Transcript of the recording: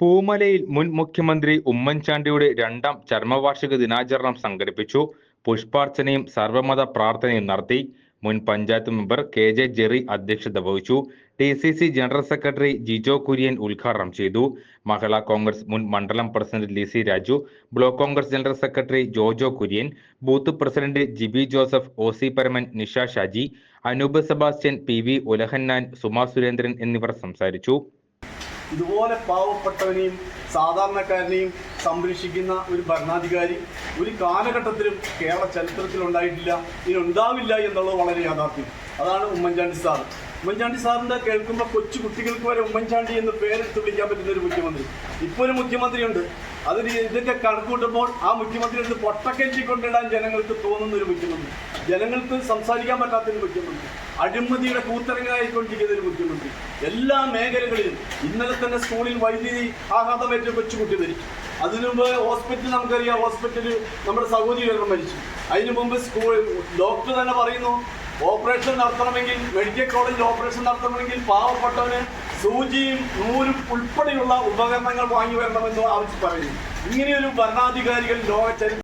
പൂമലയിൽ മുൻ മുഖ്യമന്ത്രി ഉമ്മൻചാണ്ടിയുടെ രണ്ടാം ചർമ്മവാർഷിക ദിനാചരണം സംഘടിപ്പിച്ചു. പുഷ്പാർച്ചനയും സർവമത പ്രാർത്ഥനയും നടത്തി മുൻ panchayat member K J Jerry അധ്യക്ഷത വഹിച്ചു. T C C general secretary Jijo Kurian ഉദ്ഘാടനം ചെയ്തു. മഹിളാ കോൺഗ്രസ് മുൻ മണ്ഡലം president Lissy Raju block Congress general secretary Jojo Kurian booth president Jibi Joseph O C Paraman Nisha Shaji Anoop Sebastian P V Ulahannan Suma Surendran എന്നിവർ സംസാരിച്ചു. ഇതുപോലെ പാവപ്പെട്ടവനെയും സാധാരണക്കാരനെയും സംരക്ഷിക്കുന്ന ഒരു ഭരണാധികാരി ഒരു കാലഘട്ടത്തിലും കേരള ചരിത്രത്തിൽ ഉണ്ടായിട്ടില്ല ഇനി ഉണ്ടാവില്ല എന്നുള്ളത് വളരെ യാഥാർത്ഥ്യം. അതാണ് ഉമ്മൻചാണ്ടി സാർ ഉമ്മൻചാണ്ടി സാറിന്റെ കേൾക്കുമ്പോൾ കൊച്ചു കുട്ടികൾക്ക് വരെ ഉമ്മൻചാണ്ടി എന്ന് പേരെടുത്ത് വിളിക്കാൻ പറ്റുന്ന ഒരു മുഖ്യമന്ത്രി. ഇപ്പോൾ ഒരു മുഖ്യമന്ത്രിയുണ്ട്. അതിന് ഇതൊക്കെ കണക്കൂട്ടുമ്പോൾ ആ മുഖ്യമന്ത്രി എടുത്ത് പൊട്ടക്കെഞ്ചി കൊണ്ടിടാൻ ജനങ്ങൾക്ക് തോന്നുന്ന ഒരു മുഖ്യമന്ത്രി. ജനങ്ങൾക്ക് സംസാരിക്കാൻ പറ്റാത്ത ഒരു മുഖ്യമന്ത്രി. അഴിമതിയുടെ കൂത്തരങ്ങായിക്കൊണ്ടിരിക്കുന്ന ഒരു മുഖ്യമന്ത്രി. എല്ലാ മേഖലകളിലും ഇന്നലെ തന്നെ സ്കൂളിൽ വൈദ്യുതി ആഘാതമേറ്റ കൊച്ചുകുട്ടി മരിച്ചു. അതിനു മുമ്പ് ഹോസ്പിറ്റൽ നമുക്കറിയാം. ഹോസ്പിറ്റലിൽ നമ്മുടെ സഹോദരി മരിച്ചു. അതിനു മുമ്പ് സ്കൂൾ ഡോക്ടർ തന്നെ പറയുന്നു ഓപ്പറേഷൻ നടത്തണമെങ്കിൽ മെഡിക്കൽ കോളേജിൽ ഓപ്പറേഷൻ നടത്തണമെങ്കിൽ പാവപ്പെട്ടവന് സൂചിയും നൂലും ഉൾപ്പെടെയുള്ള ഉപകരണങ്ങൾ വാങ്ങി വരണമെന്ന് ആവശ്യം പറയുന്നു ഇങ്ങനെയൊരു ഭരണാധികാരികൾ ലോക